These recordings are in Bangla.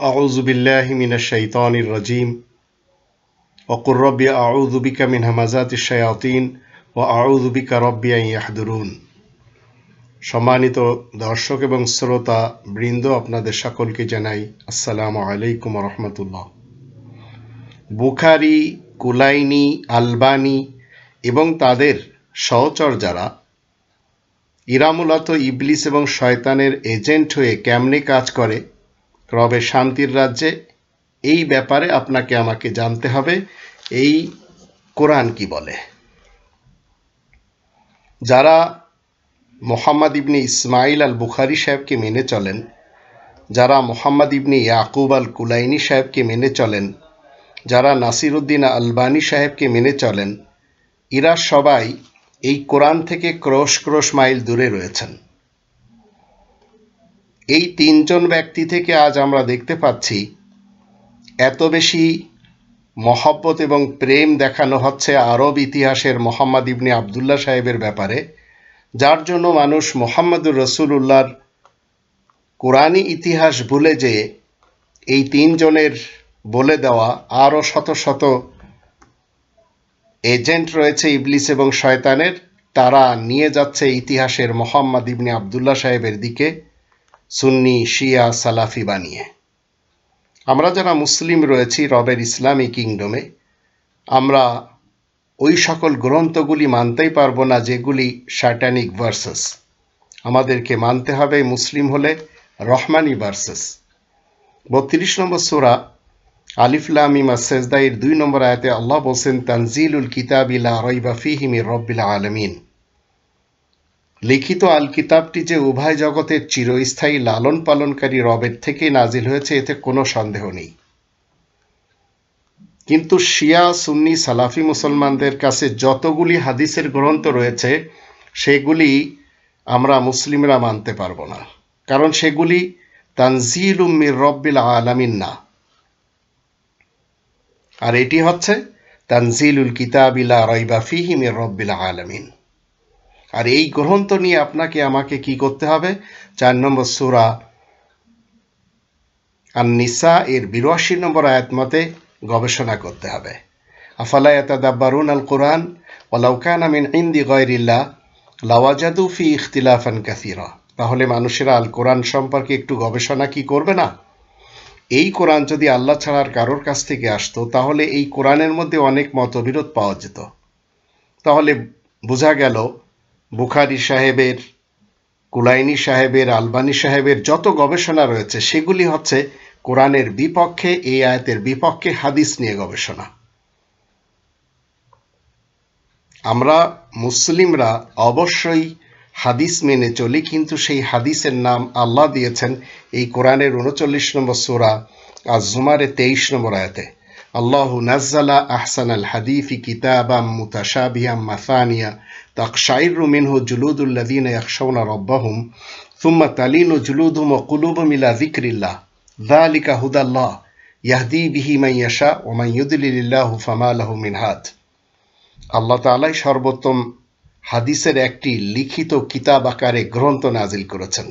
أعوذ بالله من الشيطان الرجيم وقل ربي أعوذ بك من همزات الشياطين وأعوذ بك ربي أن يحضرون সম্মানিত দর্শক এবং শ্রোতা বৃন্দ আপনাদের সকলকে জানাই আসসালামু আলাইকুম রহমতুল্লাহ বুখারি কুলাইনি আলবানি এবং তাদের সহচর যারা ইরা মূলত ইবলিস এবং শয়তানের এজেন্ট হয়ে কেমনে কাজ করে রবের শান্তির রাজ্যে, এই ব্যাপারে আপনাকে আমাকে জানতে হবে। এই কোরআন কি বলে? যারা মোহাম্মদ ইবনি ইসমাইল আল বুখারি সাহেবকে মেনে চলেন, যারা মোহাম্মদ ইবনি ইয়াকুব আল কুলাইনি সাহেবকে মেনে চলেন, যারা নাসিরুদ্দিন আলবানি সাহেবকে মেনে চলেন, এরা সবাই এই কোরআন থেকে ক্রোশ ক্রোশ মাইল দূরে রয়েছেন। এই তিনজন ব্যক্তি থেকে আজ আমরা দেখতে পাচ্ছি এত বেশি মহব্বত এবং প্রেম দেখানো হচ্ছে আরব ইতিহাসের মোহাম্মদ ইবনে আবদুল্লাহ সাহেবের ব্যাপারে, যার জন্য মানুষ মোহাম্মদুর রসুল্লাহর কোরআনী ইতিহাস ভুলে যে এই তিনজনের বলে দেওয়া আরও শত শত এজেন্ট রয়েছে ইবলিস এবং শয়তানের, তারা নিয়ে যাচ্ছে ইতিহাসের মোহাম্মদ ইবনে আবদুল্লাহ সাহেবের দিকে। সুন্নি, শিয়া, সালাফি বানিয়ে। আমরা যারা মুসলিম রয়েছি রবের ইসলামী কিংডমে, আমরা ওই সকল গ্রন্থগুলি মানতেই পারব না যেগুলি শাটানিক ভার্সেস আমাদেরকে মানতে হবে মুসলিম হলে রহমানি ভার্সেস বত্রিশ নম্বর সুরা আলিফলামিমা সেজদাইর দুই নম্বর আয়াতে আল্লাহ বলছেন, তানজিলুল কিতাবিলা রইবা ফিহিমি রব্বিল আলমিন। লিখিত আল কিতাবটি যে উভয় জগতের চিরস্থায়ী লালন পালনকারী রবের থেকে নাজিল হয়েছে, এতে কোনো সন্দেহ নেই। কিন্তু শিয়া, সুন্নি, সালাফি মুসলমানদের কাছে যতগুলি হাদিসের গ্রন্থ রয়েছে, সেগুলি আমরা মুসলিমরা মানতে পারব না। কারণ সেগুলি তানজিল উম্মির রব্বিল আলামিন না। আর এটি হচ্ছে তানজিলুল কিতাবিলা রইবা ফিহিমির রব্বিল আলামিন। আর এই গ্রন্থ নিয়ে আপনাকে, আমাকে কি করতে হবে? চার নম্বর সুরা আর নিসা এর বিরাশি নম্বর আয়াত মতে গবেষণা করতে হবে। আফালা ইয়াতাদাব্বারুন আল কোরআন ওয়ালাউ কানা মিন ইনদি গায়রিল্লাহ লাওয়াজাদু ফি ইখতিলাফান কাসীরা। তাহলে মানুষেরা আল কোরআন সম্পর্কে একটু গবেষণা কি করবে না? এই কোরআন যদি আল্লাহ ছাড়ার কারোর কাছ থেকে আসতো, তাহলে এই কোরআনের মধ্যে অনেক মতবিরোধ পাওয়া যেত। তাহলে বোঝা গেল বুখারি সাহেবের, কুলাইনি সাহেবের, আলবানি সাহেবের যত গবেষণা রয়েছে, সেগুলি হচ্ছে কোরআনের বিপক্ষে, এই আয়াতের বিপক্ষে হাদিস নিয়ে গবেষণা। আমরা মুসলিমরা অবশ্যই হাদিস মেনে চলি, কিন্তু সেই হাদিসের নাম আল্লাহ দিয়েছেন এই কোরআনের উনচল্লিশ নম্বর সোরা আজ জুমারে তেইশ নম্বর আয়াতে। আল্লাহ নাজ্জালা আহসান আল হাদিফি কিতাবাম মুতাশাবিয়াম মাসানিয়া তাকশাইর মিনহু জুলুদুল্লাদিন ইয়াকশাউনা রব্বাহুম ثم تلين جلودهم وقلوبهم إلى ذكر الله ذلك هدى الله يهدي به من يشاء ومن يضلل الله فما له من هاد আল্লাহ তাআলাই সর্বোত্তম হাদিসের একটি লিখিত কিতাব আকারে গ্রন্থ নাজিল করেছেন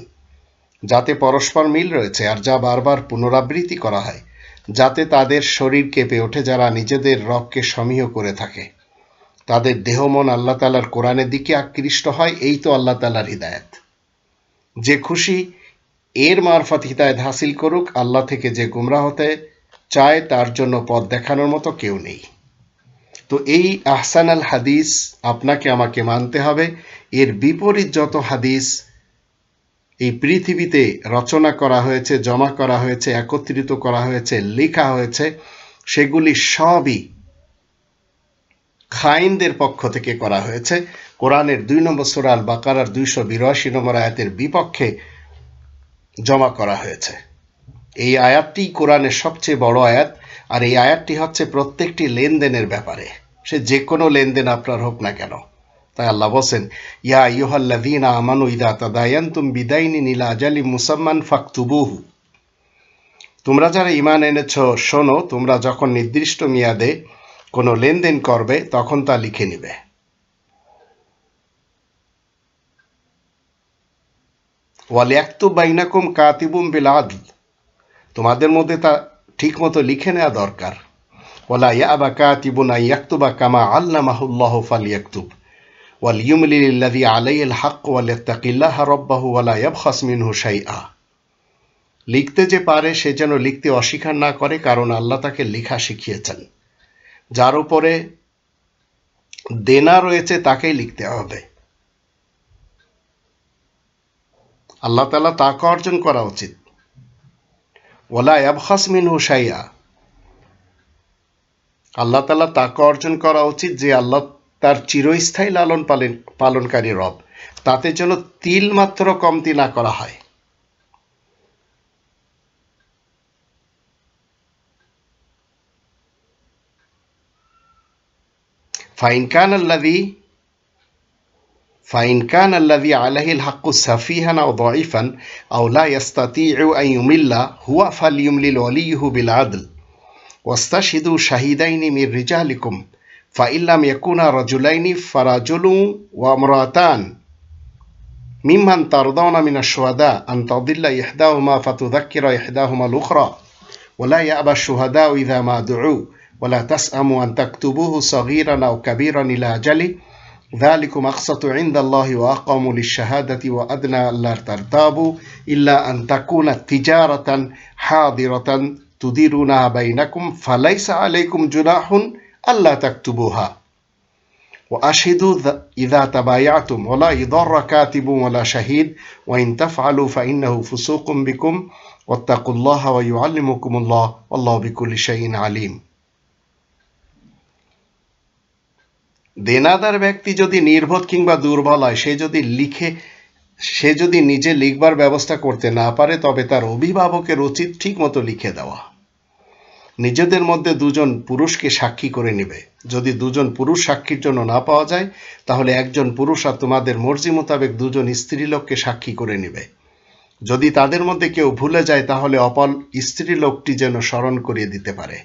যাতে পরস্পর মিল রয়েছে আর যা বারবার পুনরাবৃত্তি করা হয় যাতে তাদের শরীর কেঁপে ওঠে যারা নিজেদের রবকে সমীহ করে থাকে তাদের দেহ মন আল্লাহ তালার কোরআনের দিকে আকৃষ্ট হয়, এই তো আল্লাহ তালার হৃদায়ত। যে খুশি, এর মারফত হিদায়ত হাসিল করুক, আল্লাহ থেকে যে গুমরা হতে চায়, তার জন্য পথ দেখানোর মতো কেউ নেই। তো এই আহসান আল হাদিস আপনাকে আমাকে মানতে হবে। এর বিপরীত যত হাদিস এই পৃথিবীতে রচনা করা হয়েছে, জমা করা হয়েছে, একত্রিত করা হয়েছে, লেখা হয়েছে, সেগুলি সবই খাইনদের পক্ষ থেকে করা হয়েছে। কোরআনের দুই নম্বর সোরাল বাকারার দুইশো বিরাশি নম্বর আয়াতের বিপক্ষে জমা করা হয়েছে। এই আয়াতটি কোরআনের সবচেয়ে বড় আয়াত, আর এই আয়াতটি হচ্ছে প্রত্যেকটি লেনদেনের ব্যাপারে। সে যে কোনো লেনদেন আপনার হোক না কেন। তাই আল্লাহ বলছেন, ইয়া ইয়োহাল্লাদিন আমানু ইদা তাদায়ান্তুম বিদাইনি নীলা আজালি মুসাম্মান ফাকতুবুহু। তোমরা যারা ইমান এনেছ, শোনো, তোমরা যখন নির্দিষ্ট মেয়াদে কোনো লেনদেন করবে, তখন তা লিখে নিবে। ওয়ালিয়াক্তু বাইনাকুম কাতিবুম বিল আদল। তোমাদের মধ্যে তা ঠিকমতো লিখে নেওয়া দরকার। ওলা ইয়াবা কাতিবুন ইয়াকতুবা কামা আল্লামাহুল্লাহ ফালিয়াকতুব ওয়ালিয়ুমলি লিল্লাযী আলাইহিল হক ওয়ালিয়াত্তাকিল্লাহ রাব্বাহু ওয়ালা লিখতে যে পারে, সে যেন লিখতে অস্বীকার না করে, কারণ আল্লাহ তাকে লেখা শিখিয়েছেন। যার উপরে দেনা রয়েছে তাকেই লিখতে হবে। আল্লাহ তালা তাকে অর্জন করা উচিত। ওলা অ্যাবখাস মিন হুসাইয়া আল্লাহ তালা তাকে অর্জন করা উচিত যে আল্লাহ তার চিরস্থায়ী লালন পালন পালনকারী রব। তাতে যেন তিল মাত্র কমতি না করা হয়। فإن كان الذي فإن كان الذي عليه الحق سفيها أو ضعيفا أو لا يستطيع أن يمل هو فليملل وليه بالعدل. واستشهدوا شهيدين من رجالكم فإن لم يكونا رجلين فرجل وامرأتان. ممن ترضون من الشهداء أن تضل إحداهما فتذكر إحداهما الأخرى ولا يأبى الشهداء إذا ما دعوا. ولا تسأموا أن تكتبوه صغيرا أو كبيرا إلى أجله ذلكم أقسط عند الله وأقوم للشهادة وأدنى ألا ترتابوا إلا أن تكون تجارة حاضرة تديرونها بينكم. فليس عليكم جناح ألا تكتبوها. وأشهدوا إذا تبايعتم ولا يضر كاتب ولا شهيد. وإن تفعلوا فإنه فسوق بكم. واتقوا الله ويعلمكم الله. والله بكل شيء عليم. দেনাদার ব্যক্তি যদি নির্বোধ কিংবা দুর্বল হয়, সে যদি লিখে, সে যদি নিজে লিখবার ব্যবস্থা করতে না পারে, তবে তার অভিভাবকের উচিত ঠিক মতো লিখে দেওয়া। নিজেদের মধ্যে দুজন পুরুষকে সাক্ষী করে নেবে। যদি দুজন পুরুষ সাক্ষীর জন্য না পাওয়া যায়, তাহলে একজন পুরুষ আর তোমাদের মর্জি মোতাবেক দুজন স্ত্রীলোককে সাক্ষী করে নেবে। যদি তাদের মধ্যে কেউ ভুলে যায়, তাহলে অপল স্ত্রী লোকটি যেন স্মরণ করিয়ে দিতে পারে।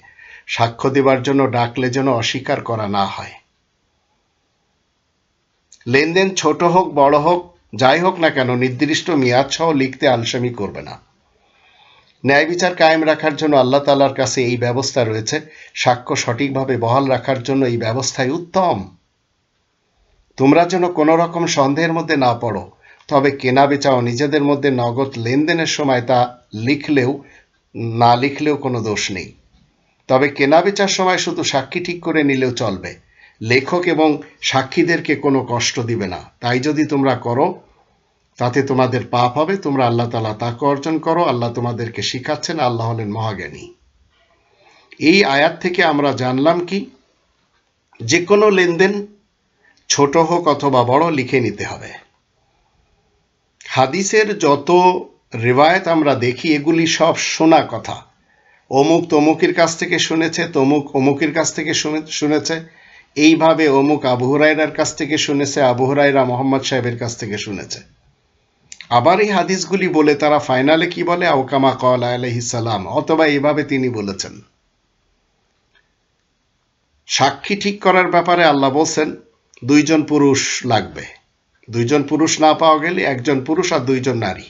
সাক্ষ্য দেবার জন্য ডাকলে যেন অস্বীকার করা না হয়। লেনদেন ছোট হোক, বড় হোক, যাই হোক না কেন, নির্দিষ্ট মেয়াদ সহ লিখতে আলসামি করবে না। ন্যায় বিচার কায়েম রাখার জন্য আল্লাহ তালার কাছে এই ব্যবস্থা রয়েছে। সাক্ষ্য সঠিকভাবে বহাল রাখার জন্য এই ব্যবস্থাই উত্তম। তোমরা যেন কোনো রকম সন্দেহের মধ্যে না পড়ো, তবে কেনা বেচা ও নিজেদের মধ্যে নগদ লেনদেনের সময় তা লিখলেও, না লিখলেও কোনো দোষ নেই। তবে কেনা বেচার সময় শুধু সাক্ষী ঠিক করে নিলেও চলবে। লেখক এবং সাক্ষীদেরকে কোনো কষ্ট দিবে না। তাই যদি তোমরা করো, তাতে তোমাদের পাপ হবে, তোমরা আল্লাহ তালা তাকে অর্জন করো, আল্লাহ তোমাদেরকে শিখাচ্ছেন, আল্লাহ হলেন মহাজ্ঞানী। এই আয়াত থেকে আমরা জানলাম কি যে কোনো লেনদেন ছোট হোক অথবা বড়, লিখে নিতে হবে। হাদিসের যত রেওয়ায়ত আমরা দেখি, এগুলি সব শোনা কথা। অমুক তমুকের কাছ থেকে শুনেছে, তমুক অমুকের কাছ থেকে শুনেছে। এইভাবে অমুক আবু হুরাইরার কাছ থেকে শুনেছে, আবু হুরাইরা মোহাম্মদ সাহেবের কাছ থেকে শুনেছে। আবার এই হাদিসগুলি বলে তারা ফাইনালে কি বলে? আওকামা কল আলহিসাল্লাম অথবা এইভাবে তিনি বলেছেন। সাক্ষী ঠিক করার ব্যাপারে আল্লাহ বলছেন, দুইজন পুরুষ লাগবে। দুইজন পুরুষ না পাওয়া গেলে একজন পুরুষ আর দুইজন নারী।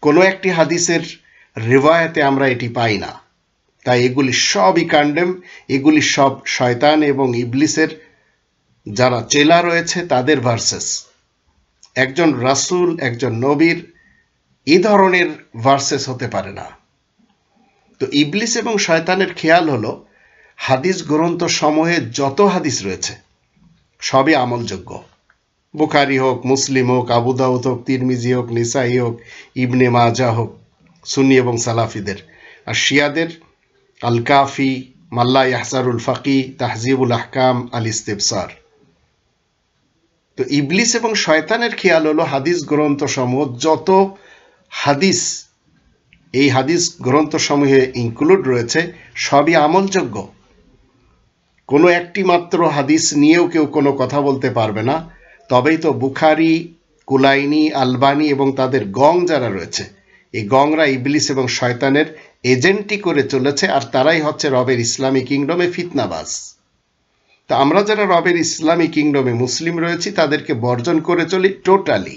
কোনো একটি হাদিসের রেওয়ায়তে আমরা এটি পাই না। তাই এগুলি সবই কাণ্ডেম, এগুলি সব শয়তান এবং ইবলিসের যারা চেলা রয়েছে তাদের ভার্সেস একজন রাসুল, একজন নবীর এই ধরনের ভার্সেস হতে পারে না। তো ইবলিস এবং শয়তানের খেয়াল হলো, হাদিস গ্রন্থ সমূহে যত হাদিস রয়েছে, সবই আমলযোগ্য। বুখারি হোক, মুসলিম হোক আবুদাউদ হোক, তিরমিজি হোক, নিসাই হোক, ইবনে মাজা হোক, সুন্নি এবং সালাফিদের। আর শিয়াদের আল কাফি মাল্লা ইয়াহসারুল ফাকি, তাহজিবুল আহকাম আল ইস্তেবসার তো ইবলিস এবং শয়তানের খেয়াল হলো হাদিস গ্রন্থ সমূহ যত হাদিস, এই হাদিস গ্রন্থ সমূহে ইনক্লুড রয়েছে, সবই আমলযোগ্য। কোনো একটি মাত্র হাদিস নিয়েও কেউ কোনো কথা বলতে পারবে না। তবেই তো বুখারি, কুলাইনি, আলবানি এবং তাদের গং যারা রয়েছে, এই গংরা ইবলিস এবং শয়তানের এজেন্টই করে চলেছে আর তারাই হচ্ছে রবের ইসলামী কিংডমে ফিতনাবাজ। তা আমরা যারা রবের ইসলামী কিংডমে মুসলিম রয়েছি, তাদেরকে বর্জন করে চলি টোটালি।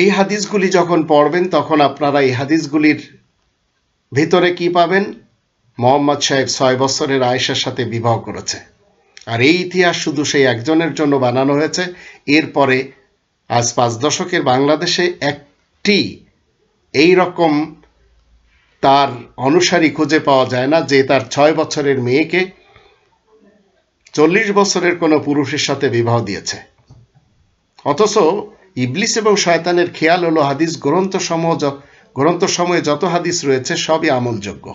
এই হাদিসগুলি যখন পড়বেন, তখন আপনারা এই হাদিসগুলির ভিতরে কি পাবেন? মোহাম্মদ সাহেব ছয় বছরের আয়েশার সাথে বিবাহ করেছে। আর এই ইতিহাস শুধু সেই একজনের জন্য বানানো হয়েছে। এরপরে আজ পাঁচ দশকের বাংলাদেশে একটি এই রকম তার অনুসারী খুঁজে পাওয়া যায় না যে তার ছয় বছরের মেয়েকে চল্লিশ বছরের কোনো পুরুষের সাথে বিবাহ দিয়েছে। অথচ ইবলিস এবং শয়তানের খেয়াল হলো হাদিস গ্রন্থ সমূহ গ্রন্থ সময়ে যত হাদিস রয়েছে সবই আমলযোগ্য।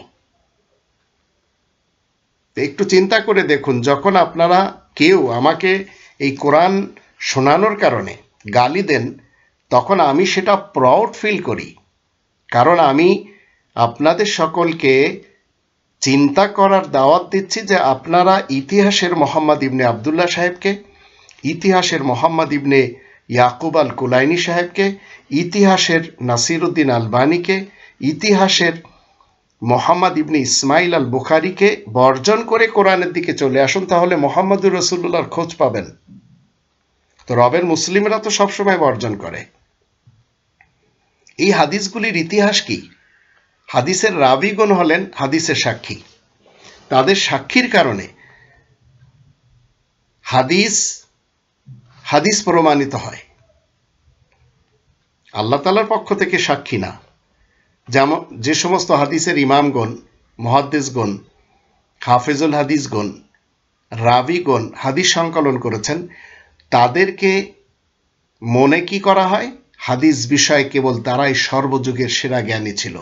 একটু চিন্তা করে দেখুন, যখন আপনারা কেউ আমাকে এই কোরআন শোনানোর কারণে গালি দেন, তখন আমি সেটা প্রাউড ফিল করি। কারণ আমি আপনাদের সকলকে চিন্তা করার দাওয়াত দিচ্ছি যে আপনারা ইতিহাসের মোহাম্মদ ইবনে আবদুল্লাহ সাহেবকে, ইতিহাসের মোহাম্মদ ইবনে ইয়াকুব আল কুলাইনি সাহেবকে, ইতিহাসের নাসিরুদ্দিন আলবানিকে, ইতিহাসের মোহাম্মদ ইবনে ইসমাইল আল বুখারিকে বর্জন করে কোরআনের দিকে চলে আসুন, তাহলে মোহাম্মদুর রসুল্লাহর খোঁজ পাবেন। তো রবের মুসলিমরা তো সবসময় বর্জন করে। এই হাদিসগুলির ইতিহাস কি? হাদিসের রাবিগণ হলেন হাদিসের সাক্ষী। তাদের সাক্ষীর কারণে হাদিস হাদিস প্রমাণিত হয়। আল্লাহ তালার পক্ষ থেকে সাক্ষী না। যেমন, যে সমস্ত হাদিসের ইমামগণ মহাদ্দেশগণ হাফেজুল হাদিসগণ, রাবিগণ হাদিস সংকলন করেছেন, তাদেরকে মনে কি করা হয়? হাদিস বিষয়ে কেবল তারাই সর্বযুগের সেরা জ্ঞানী ছিল।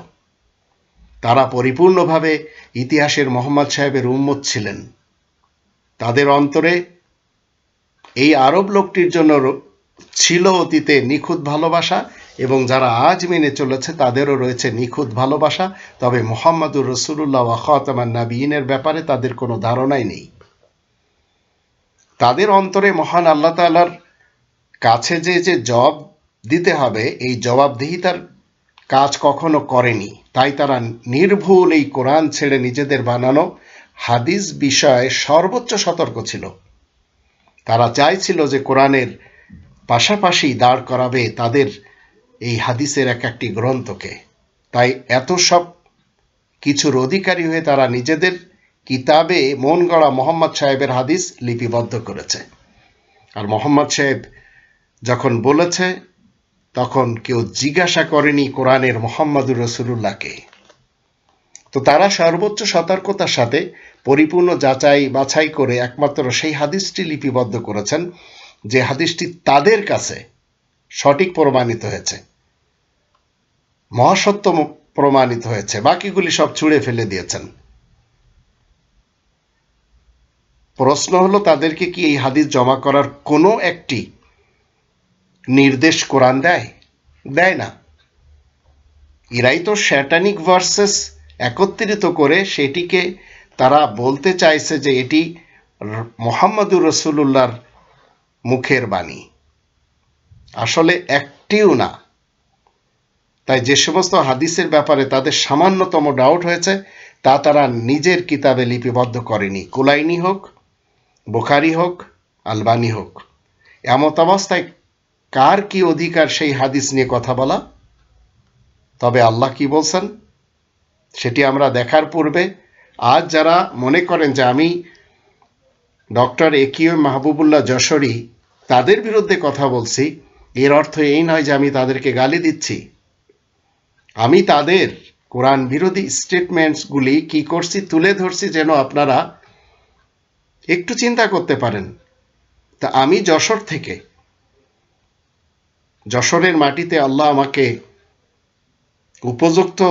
তারা পরিপূর্ণভাবে ইতিহাসের মোহাম্মদ সাহেবের উম্মত ছিলেন। তাদের অন্তরে এই আরব লোকটির জন্য ছিল অতীতে নিখুঁত ভালোবাসা এবং যারা আজ মেনে চলেছে তাদেরও রয়েছে নিখুঁত ভালোবাসা। তবে মোহাম্মদুর রসুল্লাহ ওয়াখাতামান নাবিনের ব্যাপারে তাদের কোনো ধারণাই নেই। তাদের অন্তরে মহান আল্লাহ তালার কাছে যে যে জব দিতে হবে, এই জবাবদিহিতার কাজ কখনো করেনি। তাই তারা নির্ভুল এই কোরআন ছেড়ে নিজেদের বানানো হাদিস বিষয়ে সর্বোচ্চ সতর্ক ছিল। তারা চাইছিল যে কোরআনের পাশাপাশি দাঁড় করাবে তাদের এই হাদিসের এক একটি গ্রন্থকে। তাই এত সব কিছুর অধিকারী হয়ে তারা নিজেদের কিতাবে মন গড়া মোহাম্মদ সাহেবের হাদিস লিপিবদ্ধ করেছে। আর মোহাম্মদ সাহেব যখন বলেছে তখন কেউ জিজ্ঞাসা করেনি কোরআনের মোহাম্মদুর রসুল্লাহকে তো তারা সর্বোচ্চ সতর্কতার সাথে পরিপূর্ণ যাচাই বাছাই করে একমাত্র সেই হাদিসটি লিপিবদ্ধ করেছেন যে হাদিসটি তাদের কাছে সঠিক প্রমাণিত হয়েছে। মহাসত্য প্রমাণিত হয়েছে। বাকিগুলি সব ছুঁড়ে ফেলে দিয়েছেন। প্রশ্ন হলো, তাদেরকে কি এই হাদিস জমা করার কোনো একটি নির্দেশ কোরআন দেয়? দেয় না। এরাই তো শ্যাটানিক ভার্সেস একত্রিত করে সেটিকে তারা বলতে চাইছে যে এটি মোহাম্মদুর রসুল্লাহর মুখের বাণী। আসলে একটিও না। তাই যে সমস্ত হাদিসের ব্যাপারে তাদের সামান্যতম ডাউট হয়েছে, তা তারা নিজের কিতাবে লিপিবদ্ধ করেনি। কুলাইনি হোক, বোখারি হোক, আলবানি হোক, এমত অবস্থায় কার কি অধিকার সেই হাদিস নিয়ে কথা বলা? তবে আল্লাহ কি বলছেন? সেটি আমরা দেখার পূর্বে আজ যারা মনে করেন যে আমি ডক্টর একিউ মাহবুবুল্লাহ যশোরী, তাদের বিরুদ্ধে কথা বলছি, এর অর্থ এই নয় যে আমি তাদেরকে গালি দিচ্ছি। আমি তাদের কোরআন বিরোধী স্টেটমেন্টসগুলি কি করছি, তুলে ধরছি যেন আপনারা একটু চিন্তা করতে পারেন। তা আমি যশোর থেকে যশোরের মাটিতে আল্লাহ আমাকে উপযুক্ত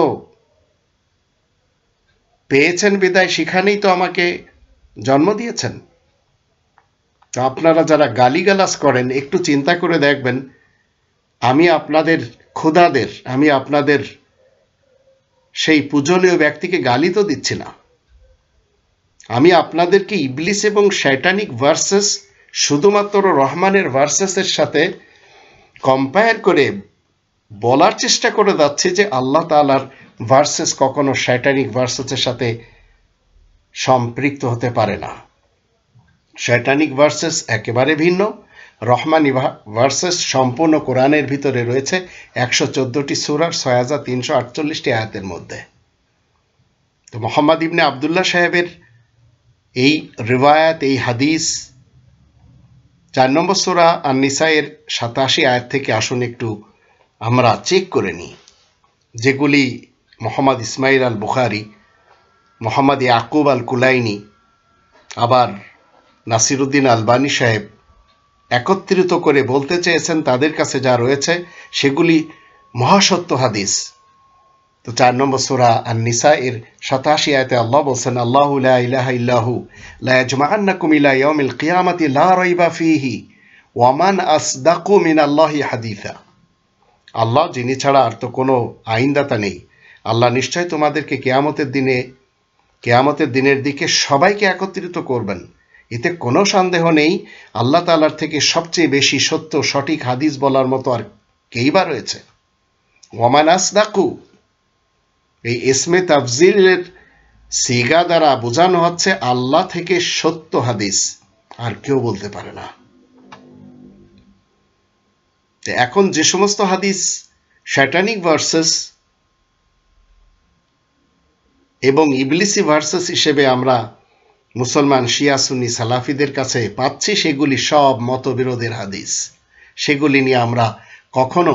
পেয়েছেন বিদায়, সেখানেই তো আমাকে জন্ম দিয়েছেন। তো আপনারা যারা গালিগালাজ করেন, একটু চিন্তা করে দেখবেন, আমি আপনাদের খোদাদের আমি আপনাদের সেই পূজনীয় ব্যক্তিকে গালি তো দিচ্ছি না। আমি আপনাদেরকে ইবলিস এবং শৈটানিক ভার্সেস শুধুমাত্র রহমানের ভার্সেসের সাথে কম্পেয়ার করে বলার চেষ্টা করে যাচ্ছে যে আল্লাহ তালার ভার্সেস কখনো শৈটানিক ভার্সেসের সাথে সম্পৃক্ত হতে পারে না। শৈটানিক ভার্সেস একেবারে ভিন্ন, রহমানি ভার্সেস সম্পূর্ণ কোরআনের ভিতরে রয়েছে একশো চোদ্দটি সুরার ছয় হাজার তিনশো আটচল্লিশটি আয়াতের মধ্যে। তো মোহাম্মদ ইবনে আবদুল্লাহ সাহেবের এই রিবায়াত এই হাদিস চার নম্বর সুরা আর নিসাইয়ের সাতাশি আয়াত থেকে আসুন একটু আমরা চেক করে নিই। যেগুলি মোহাম্মদ ইসমাইল আল বুখারি মোহাম্মদ ইয়াকুব আল কুলাইনি আবার নাসিরুদ্দিন আলবানী সাহেব একত্রিত করে বলতে চেয়েছেন তাদের কাছে যা রয়েছে, সেগুলি মহাসত্য হাদিস। তো চার নম্বর সুরা আর নিসা এর সাতাশি আয়তে আল্লাহ বলছেন, আল্লাহ ইলাহা ইল্লাহু, লা ইয়াজমাআন্নাকুম ইলা ইয়াউমিল কিয়ামাতি, লা রাইবা ফীহি ওয়ামান আসদাকু মিনাল্লাহি হাদিসা. আল্লাহ, যিনি ছাড়া আর তো কোনো আইনদাতা নেই। আল্লাহ নিশ্চয় তোমাদেরকে কেয়ামতের দিনে, কেয়ামতের দিনের দিকে সবাইকে একত্রিত করবেন। এতে কোনো সন্দেহ নেই, আল্লাহ তালার থেকে সবচেয়ে বেশি সত্য, সঠিক হাদিস বলার মতো আর কেই বা রয়েছে। ওয়ামানাস দাকু এই ইসমে তাফজিলের সিগা দ্বারা বোঝানো হচ্ছে আল্লাহ থেকে সত্য হাদিস, আর কেউ বলতে পারে না। এখন যে সমস্ত হাদিস শ্যাটানিক ভার্সেস এবং ইবলিসি ভার্সেস হিসেবে আমরা মুসলমান, শিয়া, সুন্নি, সালাফিদের কাছে পাচ্ছি, সেগুলি সব মতবিরোধের হাদিস। সেগুলি নিয়ে আমরা কখনো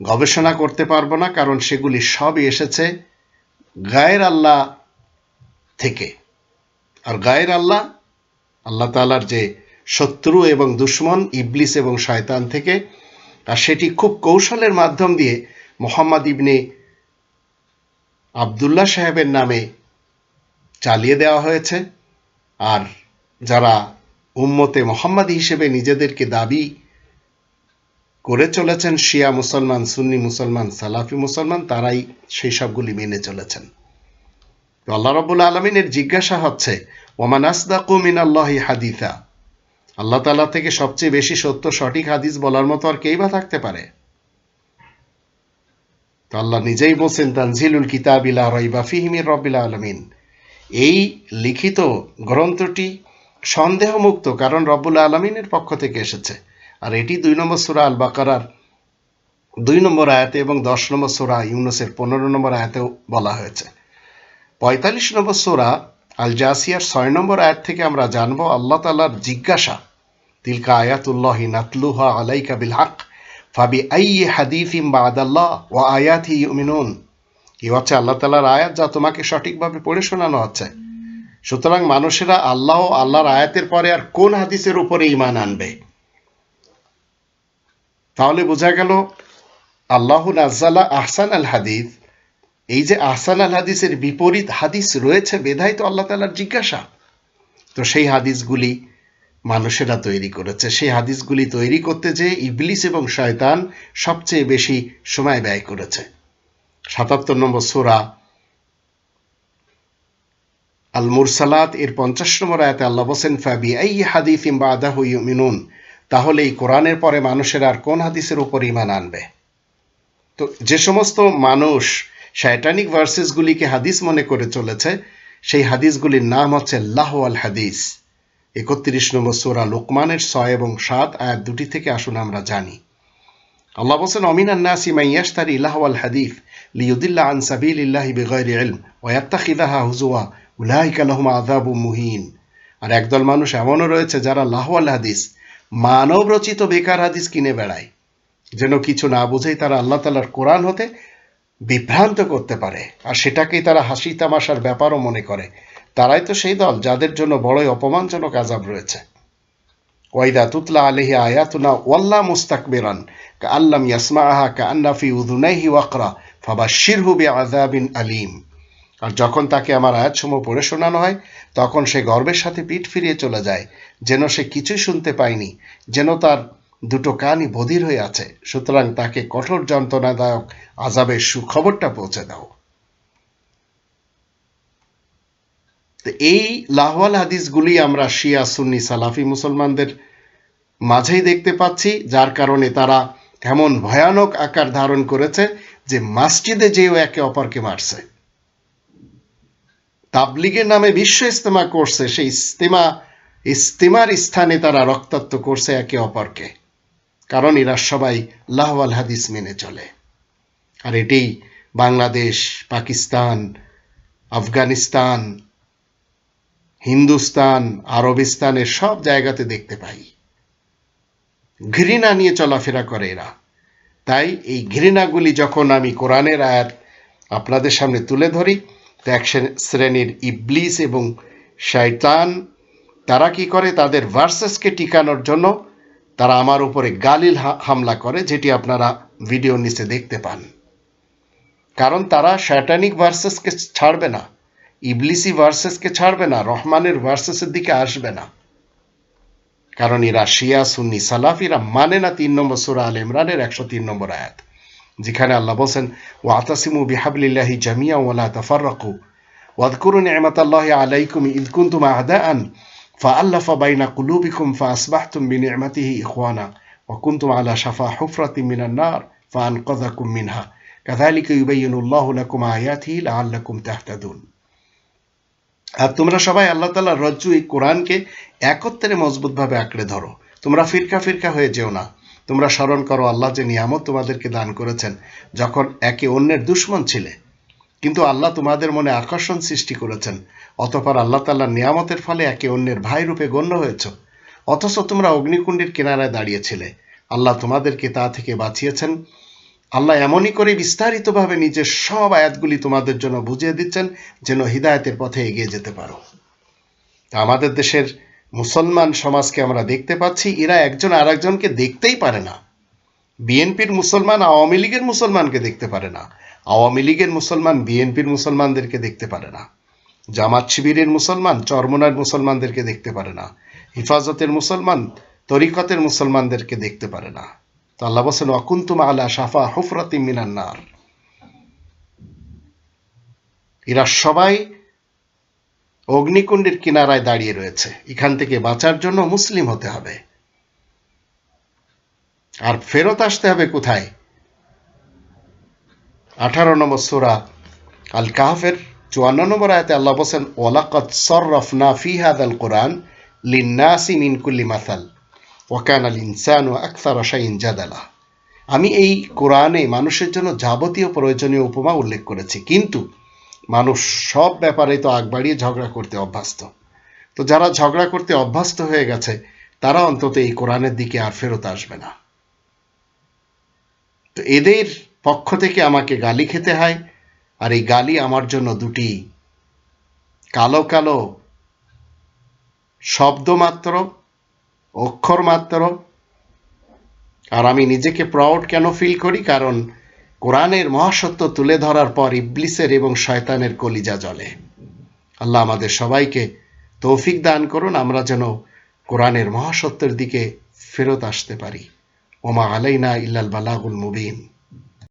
গবেষণা করতে পারব না, কারণ সেগুলি সবই এসেছে গায়ের আল্লাহ থেকে। আর গায়ের আল্লাহ আল্লাহ তালার যে শত্রু এবং দুশ্মন, ইবলিস এবং শয়তান থেকে, আর সেটি খুব কৌশলের মাধ্যম দিয়ে মোহাম্মদ ইবনে আবদুল্লাহ সাহেবের নামে চালিয়ে দেওয়া হয়েছে। আর যারা উম্মতে মোহাম্মদ হিসেবে নিজেদেরকে দাবি করে চলেছেন শিয়া মুসলমান, সুন্নি মুসলমান, সালাফি মুসলমান, তারাই সেই সবগুলি মেনে চলেছেন। আল্লাহ রবুল আলমিনের জিজ্ঞাসা হচ্ছে, ওমান আসদাকু মিন আল্লাহি হাদিসা? আল্লাহ তালা থেকে সবচেয়ে বেশি সত্য, সঠিক হাদিস বলার মতো আর কেই বা থাকতে পারে? তো আল্লাহ নিজেই বলছেন, তানজিলুল কিতাব ইলা রইবা ফিহিমির রব্বিল আলমিন। এই লিখিত গ্রন্থটি সন্দেহমুক্ত, কারণ রব্বুল আলমিনের পক্ষ থেকে এসেছে। আর এটি দুই নম্বর সুরা আল বাকারার দুই নম্বর আয়াতে এবং দশ নম্বর সোরা ইউনুসের পনেরো নম্বর আয়াতেও বলা হয়েছে। পঁয়তাল্লিশ নম্বর সোরা আল জাসিয়ার ছয় নম্বর আয়াত থেকে আমরা জানব আল্লাহ তালার জিজ্ঞাসা, তিলকা আয়াতুল্লাহি নাতলুহা আলাইকা বিল হাক ফাবি আই হাদিফ ইম বা আদাল্লাহ ও আয়াতি ইউমিনুন। এই হচ্ছে আল্লাহ তালার আয়াত যা তোমাকে সঠিকভাবে পড়ে শোনানো হচ্ছে। সুতরাং মানুষেরা আল্লাহ আল্লাহর আয়াতের পরে আর কোন হাদিসের উপরে ইমান আনবে? তাহলে বোঝা গেল আল্লাহ নাজ্জালা আহসান আল হাদিস। এই যে আহসান আল হাদিসের বিপরীত হাদিস রয়েছে, বেধাই তো আল্লাহ তালার জিজ্ঞাসা। তো সেই হাদিসগুলি মানুষেরা তৈরি করেছে। সেই হাদিসগুলি তৈরি করতে যে ইবলিস এবং শয়তান সবচেয়ে বেশি সময় ব্যয় করেছে। সাতাত্তর নম্বর সোরা আল মুরসালাত এর পঞ্চাশ নম্বর আয়াতে আল্লাহ বসেন ফাবি এই হাদিফ ইম্বা আদাহ মিনুন তাহলে এই কোরআনের পরে মানুষের আর কোন হাদিসের উপর ইমান আনবে? তো যে সমস্ত মানুষ শায়টানিক ভার্সেসগুলিকে হাদিস মনে করে চলেছে, সেই হাদিসগুলির নাম হচ্ছে লাহ আল হাদিস। একত্রিশ নম্বর সোরা লোকমানের ছয় এবং সাত, আয়াত দুটি থেকে আসুন আমরা জানি। আল্লাহ বলছেন, অমিন আন্নাসি মাইয়াস্তারি ইলাহ আল হাদিফ লিউদিল্লা আন সাবিল ইল্লাহি বেগৈর ইলম ওয়াত্তাখিদাহা হুজুয়া, উলাইকা লাহুম আযাবু মুহিন। আর একদল মানুষ এমনও রয়েছে যারা লাহওয়াল হাদিস মানব রচিত বেকার হাদিস কিনে বেড়ায়। যেন কিছু না বুঝেই তারা আল্লাহ তালার কোরআন হতে বিভ্রান্ত করতে পারে। আর সেটাকেই তারা হাসি তামাশার ব্যাপারও মনে করে। তারাই তো সেই দল যাদের জন্য বড়ই অপমানজনক আজাব রয়েছে। ওয়াইদা তুতলা আলহি আয়াতুনা ওয়াল্লা মুস্তাকবিরান কা আল্লাম ইয়াসমাহা কা আন্নাফি উদুনাইহি ওয়াকরা ফাবা শিরহু বি আযাবিন আলিম। আর যখন তাকে আমার আয়াতসমূহ পড়ে শোনানো হয়, তখন সে গর্বের সাথে পিঠ ফিরিয়ে চলে যায়। যেন সে কিছুই শুনতে পায়নি, যেন তার দুটো কানই বধির হয়ে আছে। সুতরাং তাকে কঠোর যন্ত্রণাদায়ক আজাবের সুখবরটা পৌঁছে দাও। এই লাহওয়াল হাদিসগুলি আমরা শিয়া, সুন্নি, সালাফি মুসলমানদের মাঝেই দেখতে পাচ্ছি, যার কারণে তারা এমন ভয়ানক আকার ধারণ করেছে যে মাসজিদে যেও একে অপরকে মারছে। তাবলিগের নামে বিশ্ব ইস্তেমা করছে, সেই ইস্তেমা ইস্তিমার স্থানে তারা রক্তাক্ত করছে একে অপরকে, কারণ এরা সবাই লাহওয়াল হাদিস মেনে চলে। আর এটি বাংলাদেশ, পাকিস্তান, আফগানিস্তান, হিন্দুস্তান, আরবিস্তানের সব জায়গাতে দেখতে পাই। ঘৃণা নিয়ে চলাফেরা করে এরা। তাই এই ঘৃণাগুলি যখন আমি কোরআনের আয়াত আপনাদের সামনে তুলে ধরি, তো এক শ্রেণির ইবলিস এবং শয়তান তারা কি করে? তাদের ভার্সেসকে টিকানোর জন্য তারা আমার উপরে গালিল হামলা করে, যেটি আপনারা ভিডিও নিচে দেখতে পান। কারণ তারা শ্যাটানিক ভার্সেসকে ছাড়বে না, ইবলিসি ভার্সেসকে ছাড়বে না, রহমানের ভার্সেসের দিকে আসবে না। কারণ এরা শিয়া, সুন্নি সালাফ এরা মানে না তিন নম্বর সুরা আল ইমরানের একশো তিন নম্বর আয়াত, যেখানে আল্লাহ বলছেন ও আতাসিমু বিহাবলিল্লাহি জামিয়া ওয়ালা তাফাররাকু ওয়াদকুরু নি'মাতাল্লাহি আলাইকুম ইদ কুনতুম আদাআন فألف بين قلوبكم فأصبحتم بنعمته إخوانا وكنتم على شفا حفرة من النار فأنقذكم منها كذلك يبين الله لكم آياته لعلكم تهتدون আর তোমরা সবাই আল্লাহ তাল্লাহ রজ্জু এই কোরআনকে একত্রে মজবুতভাবে আঁকড়ে ধরো তোমরা ফিরকা ফিরকা হয়ে যেও না তোমরা স্মরণ করো আল্লাহ যে নিয়ামত তোমাদেরকে দান করেছেন যখন একে অন্যের দুশ্মন ছিলে কিন্তু আল্লাহ তোমাদের মনে আকর্ষণ সৃষ্টি করেছেন। অতপর আল্লাহ তাল্লাহ নিয়ামতের ফলে একে অন্যের ভাই রূপে গণ্য হয়েছ। অথচ তোমরা অগ্নিকুণ্ডের কিনারায় দাঁড়িয়েছিলে। আল্লাহ তোমাদেরকে তা থেকে বাঁচিয়েছেন। আল্লাহ এমনই করে বিস্তারিতভাবে নিজের সব আয়াতগুলি তোমাদের জন্য বুঝিয়ে দিচ্ছেন, যেন হৃদায়তের পথে এগিয়ে যেতে পারো। আমাদের দেশের মুসলমান সমাজকে আমরা দেখতে পাচ্ছি, এরা একজন আর দেখতেই পারে না। বিএনপির মুসলমান আওয়ামী লীগের মুসলমানকে দেখতে পারে না। আওয়ামী লীগের মুসলমান, বিএনপির মুসলমানদেরকে দেখতে পারে না। জামাত শিবিরের মুসলমান, চরমনার মুসলমানদেরকে দেখতে পারে না। হিফাজতের মুসলমান, তরিকতের মুসলমানদেরকে দেখতে পারে না। তো আল্লাহ বলছেন অকুন্তুম আলা সাফা হুফরাতি মিনান্নার এরা সবাই অগ্নিকুণ্ডের কিনারায় দাঁড়িয়ে রয়েছে। এখান থেকে বাঁচার জন্য মুসলিম হতে হবে। আর ফেরত আসতে হবে কোথায়? আঠারো নম্বর সুরা আল কাহফের চুয়ান্ন নম্বর আয়তে আল্লাহ বলছেন ওলাকত সররফনা ফি হাদাল কোরআন লিন্নাসি মিন কুল্লি মাসাল ওয়াকান আল ইনসান ও আকসার শাইন জাদালা। আমি এই কোরআনে মানুষের জন্য যাবতীয় প্রয়োজনীয় উপমা উল্লেখ করেছি, কিন্তু মানুষ সব ব্যাপারে তো আগ বাড়িয়ে ঝগড়া করতে অভ্যস্ত। তো যারা ঝগড়া করতে অভ্যস্ত হয়ে গেছে, তারা অন্তত এই কোরআনের দিকে আর ফেরত আসবে না। তো এদের পক্ষ থেকে আমাকে গালি খেতে হয়, আর এই গালি আমার জন্য দুটি। কালো কালো শব্দ মাত্র অক্ষর মাত্র। আর আমি নিজেকে প্রাউড কেন ফিল করি? কারণ কোরআনের মহাসত্য তুলে ধরার পর ইবলিসের এবং শয়তানের কলিজা জলে আল্লাহ আমাদের সবাইকে তৌফিক দান করুন, আমরা যেন কোরআনের মহাসত্যের দিকে ফেরত আসতে পারি। ওমা আলাইনা ইল্লাল বালাগুল মুবিন।